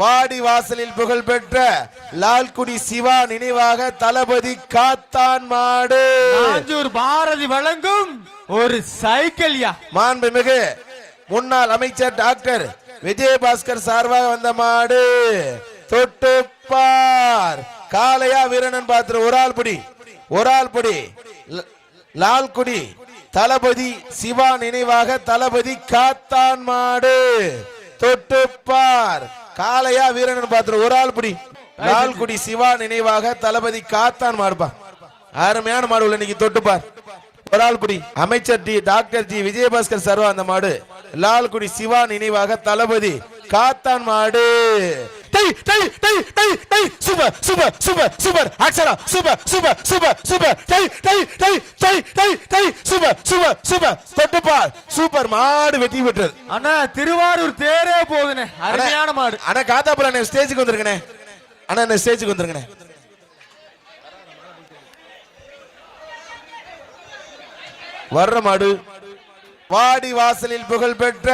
வாடி வாசலில் புகழ்பெற்ற லால்குடி சிவா நினைவாக தளபதி காத்தான் மாடு. பாரதி வழங்கும் ஒரு சைக்கிள்யா? மாண்புமிகு முன்னாள் அமைச்சர் டாக்டர் விஜயபாஸ்கர் சார்பாக வந்த மாடு. தொட்டுப்பார். காளையா வீரனன் பாத்திர ஒரு ஆள் புடி ஒரு ஆள் புடி லால்குடி தளபதி சிவா நினைவாக தளபதி காத்தான் மாடு. தொட்டுப்பார். காளையா வீரனன் பாத்திரம் ஒரு ஆள் புடி. லால்குடி சிவா நினைவாக தளபதி காத்தான் மாடுப்பா அருமையான மாடு உள்ள இன்னைக்கு தொட்டுப்பார். ஒரு ஆள் பிடி. அமைச்சர் டி டாக்டர் ஜி விஜயபாஸ்கர் சர்வா அந்த மாடு. லால்குடி சிவா நினைவாக தளபதி காத்தான் மாடு. டை டை டை tie super super super super Akshara super super super super tie டை டை டை டை டை சூப்பர் சூப்பர் சூப்பர் தொட்டுப்பார் சூப்பர் மாடு வெட்டி விட்டுறது அண்ணா திருவாரூர் தேரே போகுதுண்ணே அருமையான மாடு. அண்ணா காத்தாப்புல அண்ணே ஸ்டேஜுக்கு வந்திருக்கனே அண்ணா என்ன ஸ்டேஜுக்கு வந்திருக்கனே வர்ற மாடு. வாடி வாசலில் புகழ் பெற்ற